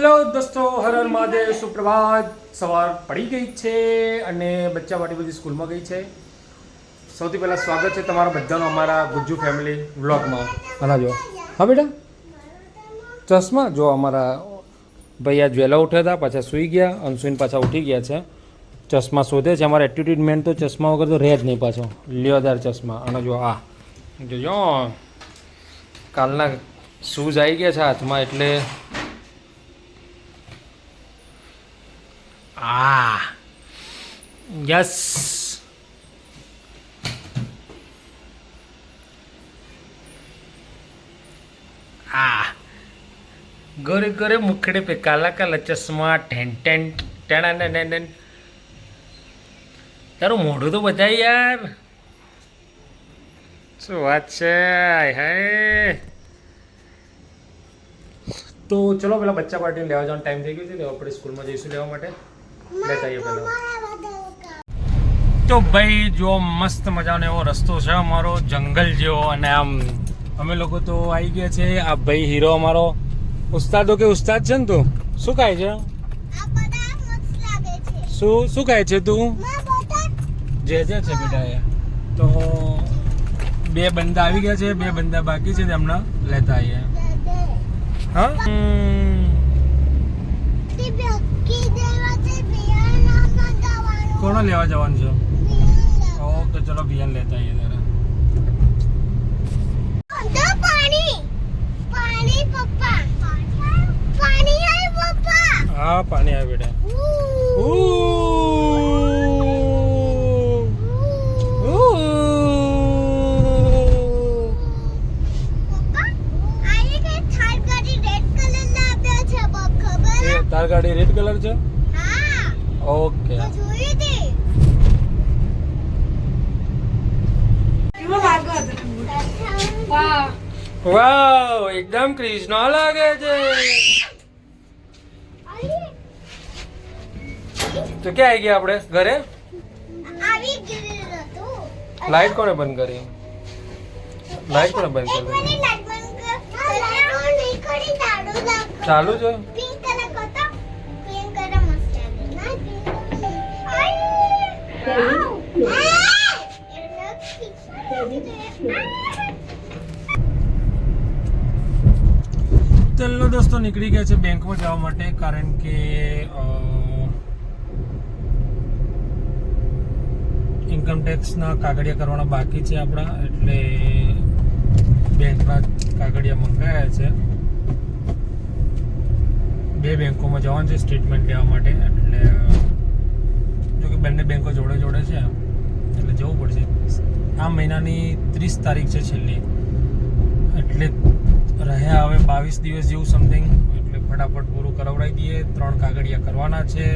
Hello દોસ્તો, હર હર મહાદેવ, સુપ્રભાત. સવાર પડી ગઈ છે અને બચ્ચા વાટી બધી સ્કૂલમાં ગઈ છે. સૌથી પહેલાં સ્વાગત છે તમારા બધાનો અમારા ગુજ્જુ ફેમિલી વ્લોગમાં હાલા જો હા બેટા? ચશ્મા? જો અમારા ભાઈ આજ વહેલા ઉઠ્યા હતા, પાછા સૂઈ ગયા અનસુઈને પાછા ઉઠી ગયા છે. ચશ્મા શોધે છે. અમારા એટ્યુટ્યુડ મેન તો ચશ્મા વગર તો રહે જ નહીં પાછો. લિયોદાર ચશ્મા. અને જો આ. જોજો. કાલના શૂઝ આવી ગયા છે હાથમાં એટલે આ યસ આ ગોરે ગોરે મુખડે પે કાલા કાલા ચશ્મા ટેન ટેન ટેણા ને ટેન ટેન તારું મોઢું તો બધા યાર. શું વાત છે? હે તો ચલો પેલા બચ્ચા પાર્ટીને લેવા જવાનો ટાઈમ થઈ ગયો છે આપણે સ્કૂલમાં જઈશું લેવા માટે. તો ભાઈ જો મસ્ત મજાનો એવો રસ્તો છે અમારો જંગલ જેવો અને આમ અમે લોકો તો આવી ગયા છે આ ભાઈ હીરો અમારો. ઉસ્તાદો કે ઉસ્તાદ છે ને તું? શું કહે છે? શું શું કહે છે તું? જે જે છે બેટા એ તો બે બંદા આવી ગયા છે બે બંદા બાકી છે તેમના. લેતા આવીએ. હા? કોને લેવા જવાનું છે? ઓકે ચલો બિયાન લેતા આવીએ ત્યારે. હા પાણી આવે બેટા. તાર ગાડી રેડ કલર છે ઓકે. વાવ એકદમ કૃષ્ણ લાગે છે. તો ક્યાં આવી ગયા આપણે? ઘરે? લાઈટ કોને બંધ કરી? લાઈટ કોને બંધ કરી? ચાલુ છે નીકળી ગયા છે બેંકમાં જવા માટે કારણ કે ઇન્કમ ટેક્સના કાગળિયા કરવાના બાકી છે આપણા, એટલે બેંકના કાગળિયા મંગાવ્યા છે. બે બેંકોમાં જવાનું છે સ્ટેટમેન્ટ લેવા માટે, એટલે જો કે બંને બેંકો જોડે જોડે છે એટલે જવું પડશે. આ મહિનાની ત્રીસ તારીખ છે છેલ્લી, એટલે બાવીસ દિવસ જેવું સમથિંગ એટલે ફટાફટ પૂરું કરાવડાવી દઈએ. ત્રણ કાગળિયા કરવાના છે.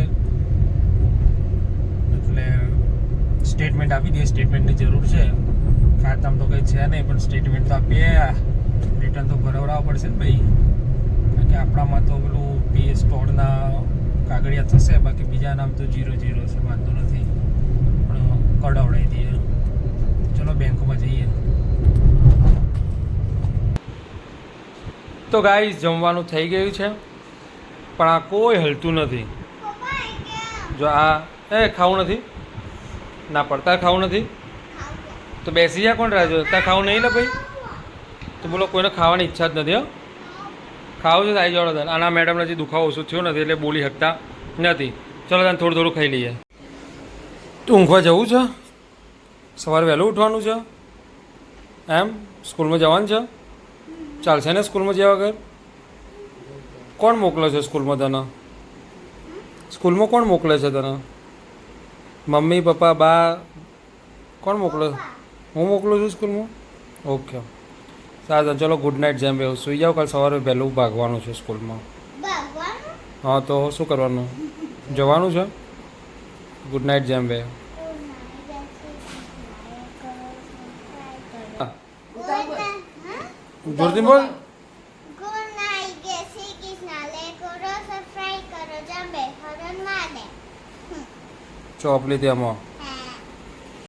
એટલે સ્ટેટમેન્ટ આપી દઈએ. સ્ટેટમેન્ટની જરૂર છે. ખાતામાં તો કંઈ છે નહીં, પણ સ્ટેટમેન્ટ તો આપીએ. રિટર્ન તો ભરાવડાવવા પડશે ને ભાઈ. કારણ કે આપણામાં તો પેલું પીએસ સ્ટોરના કાગળિયા થશે. બાકી બીજા નામ તો જીરો જીરો છે, વાંધો નથી. પણ કડાવડાવી દઈએ. ચલો બેંકમાં જઈએ. તો ગાય જમવાનું થઈ ગયું છે. પણ આ કોઈ હલતું નથી. જો આ, એ ખાવું નથી. ના પડતા ખાવું નથી. તો બેસી જા કોણ રાહ ત્યાં ખાવું નહીં લે ભાઈ? તો બોલો, કોઈને ખાવાની ઈચ્છા જ નથી, હો. ખાવું છે આવી જાવ આના મેડમને જે દુખાવો ઓછો થયો નથી, એટલે બોલી શકતા નથી. ચલો તને થોડું થોડું ખાઈ લઈએ. તું ઊંઘવા જવું છે? સવારે વહેલું ઉઠવાનું છે? એમ? સ્કૂલમાં જવાનું છે? ચાલશે ને સ્કૂલમાં જવા વગર કોણ મોકલે છે સ્કૂલમાં તને? સ્કૂલમાં કોણ મોકલે છે તને? મમ્મી પપ્પા બા? કોણ મોકલે? હું મોકલું છું સ્કૂલમાં? ઓકે. સારું ચલો ગુડ નાઇટ જેમ બે સુઈ જાઓ કાલ સવારે વહેલું ભાગવાનું છે સ્કૂલમાં. હા તો શું કરવાનું? જવાનું છે? ગુડ નાઇટ જેમ બે જોરથી બોલ. ગુડ નાઇટ જય શ્રી કૃષ્ણ. લે કરો સબસ્ક્રાઇબ કરો જમે હરણ માને. ચોપ લીધી આમાં.